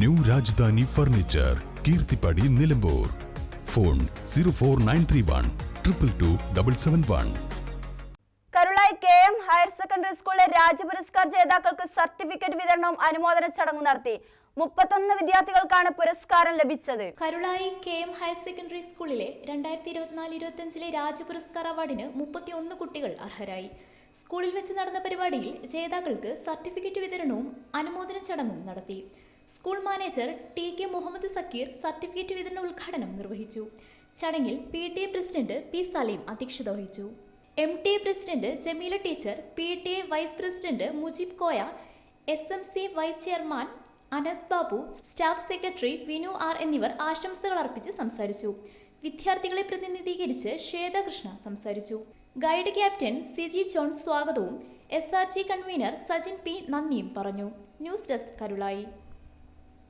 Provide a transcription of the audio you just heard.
New Rajadhani furniture Keerthippadi Nilambur. Phone zero four nine three one triple two double seven one. Karulai K M higher secondary സ്കൂളിലെ Rajyapuraskar ജേതാക്കൾക്ക് certificate വിതരണവും അനുമോദന ചടങ്ങും നടത്തി. മുപ്പത്തൊന്ന് വിദ്യാർത്ഥികൾക്കാണ് പുരസ്കാരം ലഭിച്ചത്. Karulai K M higher secondary സ്കൂളിലെ രണ്ടായിരത്തി ഇരുപത്തിനാല് ഇരുപത്തിയഞ്ചിലെ രാജ്യപുരസ്കാർ അവാർഡിന് മുപ്പത്തി ഒന്ന് കുട്ടികൾ അർഹരായി. സ്കൂളിൽ വെച്ച് നടന്ന പരിപാടിയിൽ ജേതാക്കൾക്ക് സർട്ടിഫിക്കറ്റ് വിതരണവും അനുമോദന ചടങ്ങും നടത്തി. School manager T K Muhammad Zakir certificate വിതരണ ഉദ്ഘാടനം നിർവഹിച്ചു. ചടങ്ങിൽ P T A president P Saleem അധ്യക്ഷത വഹിച്ചു. M T A president Jameela teacher P T A vice president Mujeeb Koya S M C vice chairman Anas Babu staff secretary Vinu R എന്നിവർ ആശംസകൾ അർപ്പിച്ച് സംസാരിച്ചു. വിദ്യാർത്ഥികളെ പ്രതിനിധീകരിച്ച് ശ്വേതകൃഷ്ണ സംസാരിച്ചു. ഗൈഡ് ക്യാപ്റ്റൻ സിജി ജോൺ സ്വാഗതവും S R G convener Sajin P നന്ദിയും പറഞ്ഞു. News desk Karulai.